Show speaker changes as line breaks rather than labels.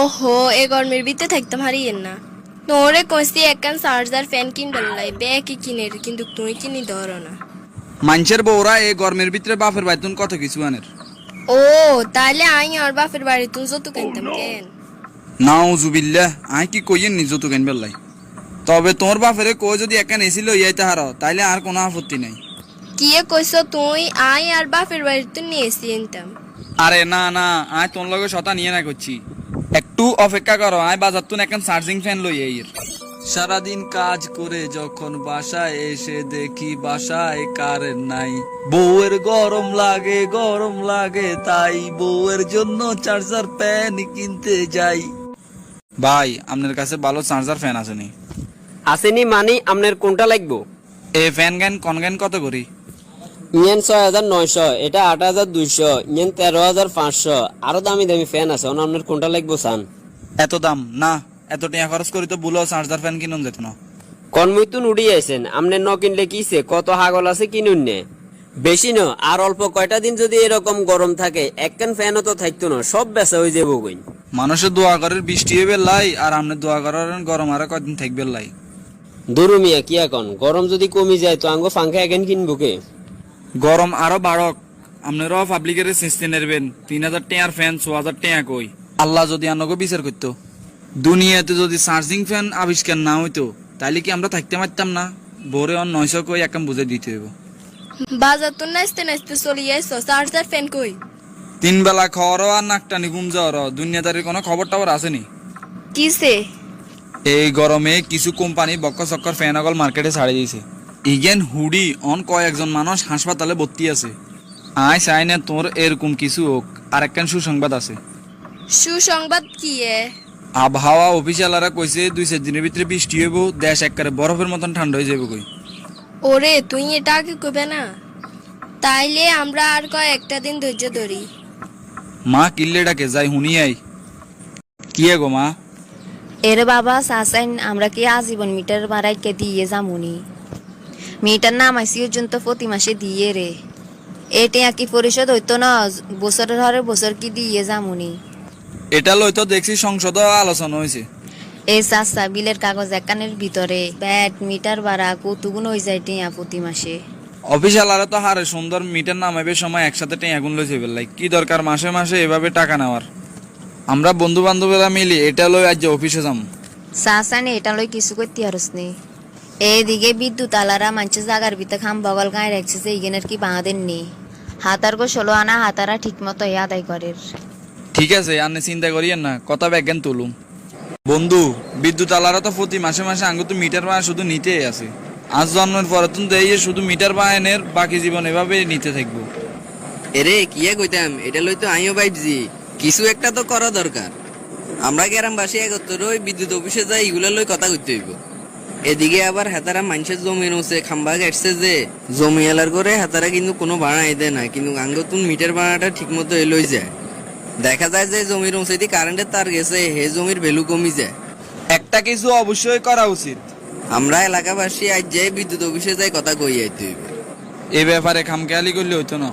ওহো এ গরমের ভিতরে থাকতাম হারিয়েন না। তোরে কইছি একখান চার্জার ফ্যান কিনবার লাই ব্যাগই কিনে কিন্তু তুই কিনি ধরো না।
মানুষের বউরা এই গরমের ভিতরে বাপের বাইতুন কত কিছু আনের
ও তাইলে আই আর বাপের বাড়ি তুই যত কিনতাম কেন?
নাউজুবিল্লাহ আই কি কইয়েন নিজ তো কেন বেল্লাই তবে তোর বাপেরে কই যদি একান এসি লইয়াই তাহার তাইলে আর কোনো আপত্তি নাই।
কিয়ে কইছ তুই? আই আর বাপের বাড়ি তুই নিয়ে এসি এনতাম
আরে না না আই তোর লগে শতা নিয়ে না করছি। একটু অপেক্ষা করো আয় বাজার তুন এখন চার্জিং ফ্যান লই এর। সারাদিন কাজ করে যখন বাসায় এসে দেখি বাসায় কারেন্ট নাই। বউয়ের গরম লাগে গরম লাগে তাই বউয়ের জন্য চার্জার ফ্যান কিনতে যাই। ভাই আপনার কাছে ভালো চার্জার ফ্যান আছে নি
আসেনি মানে আপনার কোনটা লাগবো?
এ ফ্যান গ্যান কন গ্যান কত করি?
ইয়েন ছয় হাজার নয়শো এটা আট হাজার দুইশো ইয়েন তেরো হাজার পাঁচশো। আরও দামি দামি ফ্যান আছে ওনা আপনার কোনটা লাগবো সান
এত দাম? না এত টাকা খরচ করি তো বুলো চার্জার ফ্যান কিনুন যেত না।
কনমইতুন উড়ি আইছেন আপনি ন কিনলে কিছে কত হাগল আছে কিনুন নে। বেশি ন আর অল্প কয়টা দিন যদি এরকম গরম থাকে একখান ফ্যানও তো থাকতো না সব বেচা হয়ে যাব কইন
মানুষের দোয়া করার বৃষ্টি হইবে লাই আর আপনি দোয়া করার গরম আরও কয়দিন থাকবে লাই।
দুরু মিয়া কি এখন? গরম যদি কমি যায় তো আঙ্গো ফাঙ্কা এখন কিনবো কে?
গরম আরও বাড়ক। আপনারাও পাবলিকের সিস্টেম নেবেন তিন হাজার টেয়ার ফ্যান ছ হাজার টেয়া কই? আল্লাহ যদি আনগো বিচার করতো। দুনিয়াতে যদি চার্জিং ফ্যান আবিষ্কার না হইতো তাইলে কি আমরা থাকতে পারতাম না? ভোরে অন নয়শো কই একাম বুঝে দিতে হইব।
বাজার তুই নাচতে নাচতে চলে আইসো চার্জার ফ্যান কই?
তিন বেলা খাওয়ারও আর নাকটানি ঘুম যাওয়ারও দুনিয়াদারির কোনো খবর টবর আসেনি।
কিসে?
এই গরমে কিছু কোম্পানি বক্ক চক্কর ফ্যান অগল মার্কেটে ছাড়ে দিয়েছে। ইগেন হুডি অন কয়েকজন মানুষ হাসপাতালে ভর্তি আছে। আয় চাই না তোর এরকম কিছু হোক আর একখান সুসংবাদ আছে।
সুসংবাদ কি এ?
আবহাওয়া অফিসিয়ালারা কইছে দুই চার দিনের ভিতরে বৃষ্টি হইব দেশ একবারে বরফের মতন ঠান্ডা হয়ে যাবে কই।
ওরে তুই এটা কি কবে না? তাইলে আমরা আর কয় একটা দিন ধৈর্য ধরি।
মা কিল্লে ডাকে যাই হুনি আই। কি গো মা?
এরে বাবা সাসাইন আমরা কি আজীবন মিটার বাড়াইকে দিয়ে যামুনি? মিটার নামাইছি পর্যন্ত প্রতি মাসে দিয়ে রে। এটা কি পরিষদ হইতো না বছরের হরে বছর কি দিয়ে যামুনি।
এটা লই তো দেখছি সংসদ আলোচনা হয়েছে
এই চাষা বিলের কাগজ একানের ভিতরে। ব্যাট মিটার বাড়া কতগুণ হয়ে যায় টিয়া প্রতি মাসে।
অফিসিয়ালারা তো হারে সুন্দর মিটার নামাইবে সময় একসাথে টেঁ আগুন লইছে বেলাই কি দরকার মাসে মাসে এভাবে টাকা নেওয়ার? আমরা বন্ধু বান্ধবেরা মিলি এটা লই আজ অফিসে যাম।
সাসাইন এটা লই কিছু করতে হারস নি। এইদিকে বিদ্যুৎ আলারা মানছে জাগার ভিতরে খাম বগল গায়ে রাখছে যে ইগেনের কি বাঁধেন নি হাতার গো ষোলো আনা হাতারা ঠিক মতো আদায় করে
ঠিক আছে আপনি চিন্তা করিয়েন না কথা ব্যাজ্ঞান তুলুম বন্ধু বিদ্যুৎ আলারা তো প্রতি মাসে মাসে আঙ্গু তো মিটার বায়া শুধু নিতেই আছে আজ জন্মের পরে তুমি তো এই যে শুধু মিটার বায়ানের বাকি জীবন এভাবে নিতে থাকব
এরে কিয়া কইতাম এটা লই তো আইও বাইটজি কিছু একটা তো করা দরকার আমরা গ্রামবাসী একত্র ওই বিদ্যুৎ অফিসে যাই এগুলো লই কথা কইতে হইব এদিকে আবার হেতারা মানুষের জমি নছে খাম্বা গেছে যে জমি এলার করে হেতারা কিন্তু কোনো ভাড়া দেয় না কিন্তু আঙ্গতুন মিটার ভাড়াটা ঠিক মতো এলই যায়। দেখা যায় যে জমির উঁচাইতে কারেন্টের তার গেছে হে জমির ভ্যালু কমি যায়।
একটা কিছু অবশ্যই করা উচিত।
আমরা এলাকাবাসী আজ যাই বিদ্যুৎ অফিসে যাই কথা কই আইতে
এই ব্যাপারে খামখেয়ালি করলে হইতো না।